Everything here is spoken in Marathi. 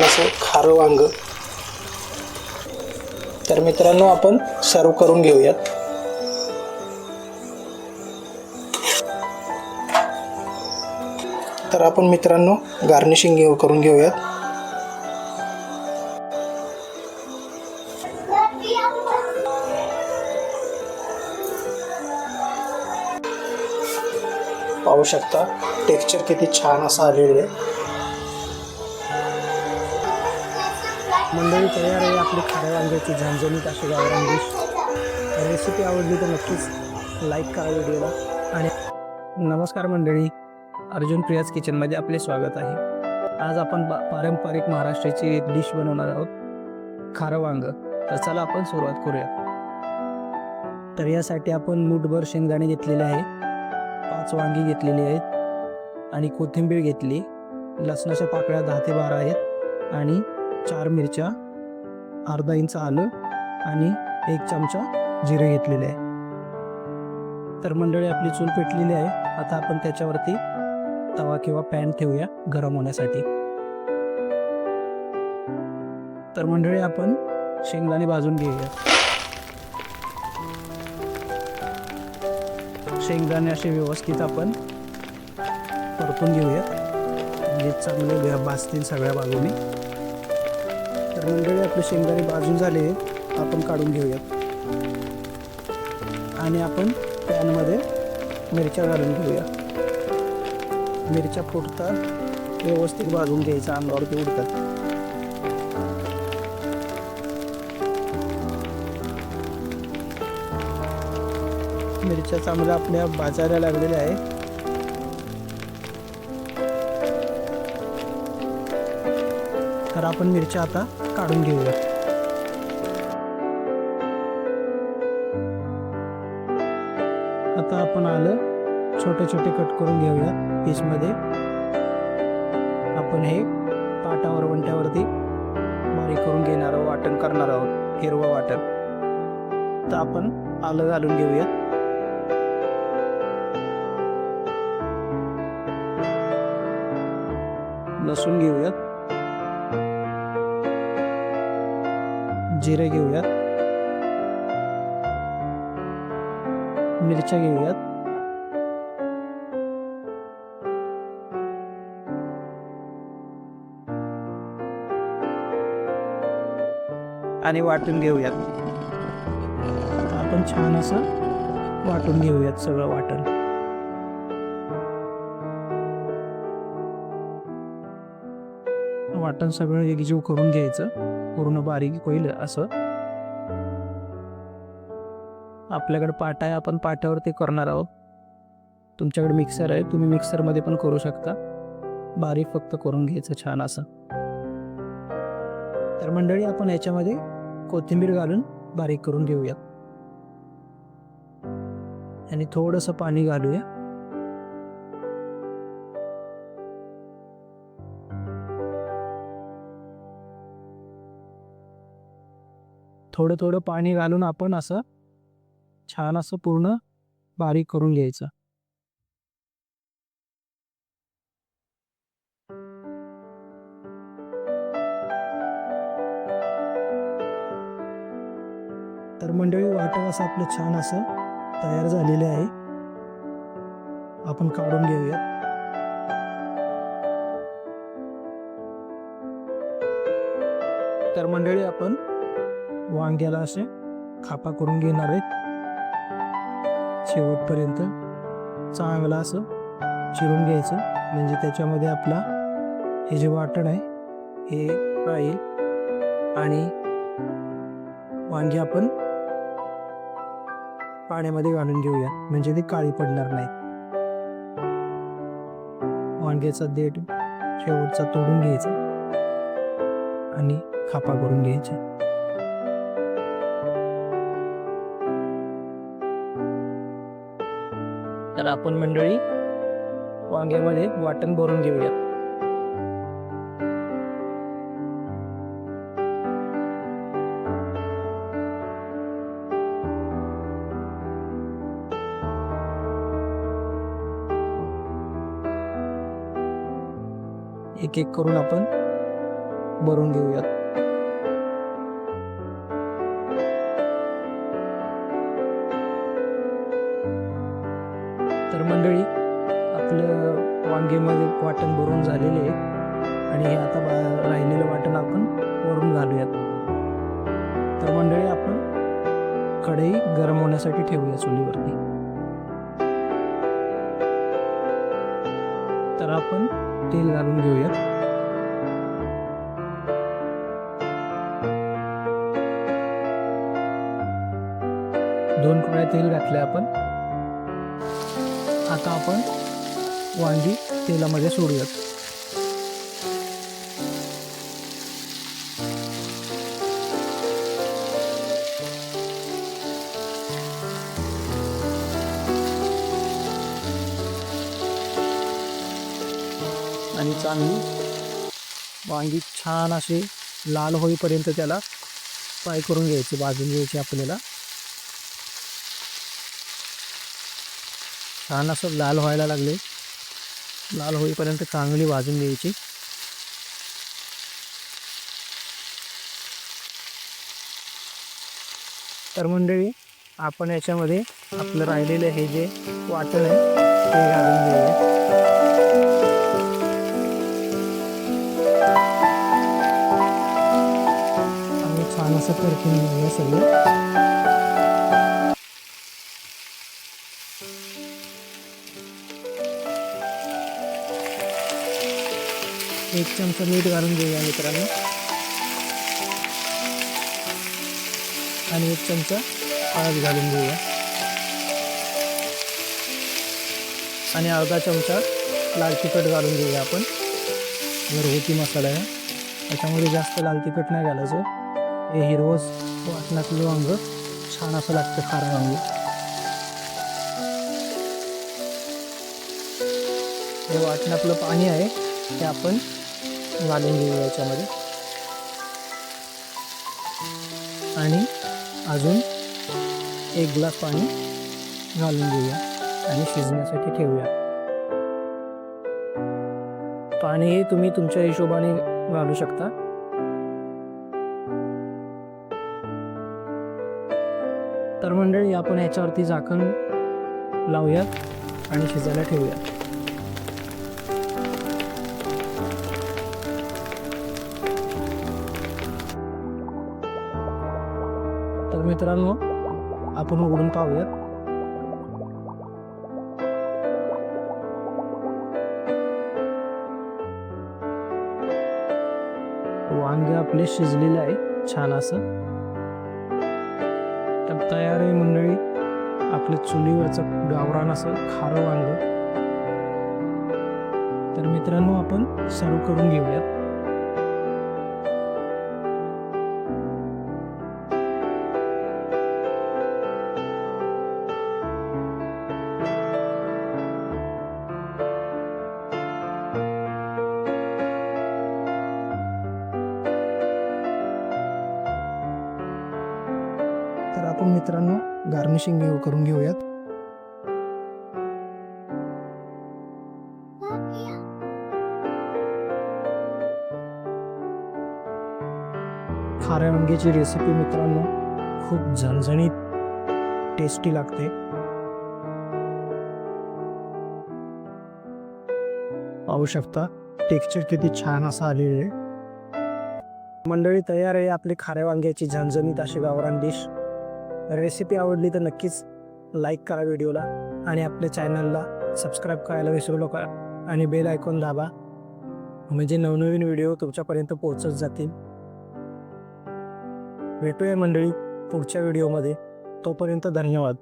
छान असं खारं वांग. तर मित्रांनो आपण सर्व करून घेऊयात. तर आपण मित्रांनो गार्निशिंग घेऊ करून घेऊयात. पाहू शकता टेक्स्चर किती छान असं आलेलं आहे. मंडळी तयार आहे आपली खाऱ्या वांग्याची झणझणीत अशी गावरान डिश रेसिपी आवडली तर नक्कीच लाईक करा व्हिडिओला आणि नमस्कार मंडळी अर्जुन प्रियाज किचनमध्ये आपले स्वागत आहे. आज आपण पारंपरिक महाराष्ट्राची एक डिश बनवणार आहोत खारं वांग. तर चला आपण सुरुवात करूया. तर यासाठी आपण मूठभर शेंगदाणे घेतलेले आहे पाच वांगी घेतलेली आहेत आणि कोथिंबीर घेतली लसणाच्या पाकळ्या दहा ते बारा आहेत आणि चार मिरच्या अर्धा इंच आलं आणि एक चमचा जिरे घेतलेले आहे. तर मंडळी आपली चूल पेटलेली आहे. आता आपण त्याच्यावरती तवा किंवा पॅन ठेवूया गरम होण्यासाठी. तर मंडळी आपण शेंगदाणे भाजून घेऊया. शेंगदाणे असे व्यवस्थित आपण परतून घेऊयात. म्हणजे चांगले भाजतील सगळ्या बाजूने. तर मंडळी आपले शेंगदाणे भाजून झाले. आपण काढून घेऊयात. आणि आपण पॅनमध्ये मिरच्या घालून घेऊया. मिरच्या फुटतात व्यवस्थित भाजून घ्यायचा अंगावरती उडतात. मिरच्या चांगल्या आपल्या भाजायला लागलेल्या आहे तर आपण मिरच्या आता काढून घेऊया. आता आपण आलं छोटे छोटे कट करून घेऊया पीसमध्ये. आपण हे पाटावर वंट्यावरती बारीक करून घेणार आहोत वाटण करणार आहोत हिरवं वाटण. तर आपण आलं घालून घेऊया लसूण घेऊयात. जिरे घेऊयात. मिरच्या घेऊयात. आणि वाटून घेऊयात. आपण छान असं वाटून घेऊयात सगळं वाटण. वाटण सगळं एकजीव करून घ्यायचं. पूर्ण बारीक होईल असं. आपल्याकडे पाटा आहे आपण पाट्यावर ते करणार आहोत. तुमच्याकडे मिक्सर आहे तुम्ही मिक्सरमध्ये पण करू शकता. बारीक फक्त करून घ्यायचं छान असं. तर मंडळी आपण याच्यामध्ये कोथिंबीर घालून बारीक करून घेऊयात आणि थोडंसं पाणी घालूया. थोडं थोडं पाणी घालून आपण असं छान असं पूर्ण बारीक करून घ्यायचं. तर मंडळी वाटण असं आपलं छान असं तयार झालेले आहे. आपण काढून घेऊया. तर मंडळी आपण वांग्याला असे खापा करून घेणार आहेत. शेवटपर्यंत चांगलं असं चिरून घ्यायचं. म्हणजे त्याच्यामध्ये आपला हे जे वाटण आहे हे राहील. आणि वांगी आपण पाण्यामध्ये घालून घेऊया म्हणजे ती काळी पडणार नाही वांग्याचा देठ शेवटचा तोडून घ्यायचा. आणि खापा करून घ्यायचे. तर आपण मंडळी वांग्यामध्ये वाटण भरून घेऊया एक एक करून आपण भरून घेऊयात. वांगेमध्ये वाटण भरून झालेले आहे. आणि हे आता बा- राहिलेलं वाटण आपण वरून घालूयात. तर मंडळी आपण कढई गरम होण्यासाठी ठेवूया चुलीवरती. तर आपण तेल घालून घेऊयात. दोन कळ्या तेल घातले आपण. आता आपण वांगी तेलामध्ये सोडूयात. आणि चांगली वांगी छान असे लाल होईपर्यंत त्याला फ्राय करून घ्यायचे भाजून घ्यायचे आपल्याला. छान असं लाल व्हायला लागले. लाल होईपर्यंत चांगली भाजून घ्यायची. तर मंडळी आपण याच्यामध्ये आपलं राहिलेलं हे जे वाटण आहे ते घालून घेऊया. आणि छान असं परतून घेऊया सगळं. एक चमचा मीठ घालून घेऊया मित्रांनो. आणि एक चमचा हळद घालून घेऊया. आणि अर्धा चमचा लाल तिखट घालून घेऊया आपण. घरगुती मसाला आहे. त्याच्यामध्ये जास्त लाल तिखट नाही घालायचं. हे हिरवस वाटणातलं वांग छान असं लागतं खारं वांग. हे वाटणातलं पाणी आहे ते आपण घालून घेऊ याच्यामध्ये. आणि अजून एक ग्लास पाणी घालून घेऊया आणि शिजण्यासाठी ठेवूया. पाणी हे तुम्ही तुमच्या हिशोबाने घालू शकता. तर मंडळी आपण याच्यावरती झाकण लावूयात आणि शिजायला ठेवूयात. मित्रांनो आपण उघडून पाहूयात. वांगे आपले शिजलेले आहे छान असं. तर तयार आहे मंडळी आपल्या चुलीवरचं गावरान असं खारं वांग. तर मित्रांनो आपण सर्व करून घेऊयात. आपण मित्रांनो गार्निशिंग घेऊ करून घेऊयात. खाऱ्या वांग्याची रेसिपी मित्रांनो खूप झणझणीत टेस्टी लागते. पाहू शकता टेक्स्चर किती छान असं आलेलं आहे. मंडळी तयार आहे आपली खाऱ्या वांग्याची झणझणीत अशी गावरान डिश रेसिपी आवडली तर नक्कीच लाईक करा व्हिडिओला आणि आपल्या चॅनलला सबस्क्राईब करायला विसरू नका. आणि बेल ऐकून दाबा. म्हणजे नवनवीन व्हिडिओ तुमच्यापर्यंत पोहोचत जातील. भेटूया मंडळी पुढच्या व्हिडिओमध्ये तोपर्यंत धन्यवाद.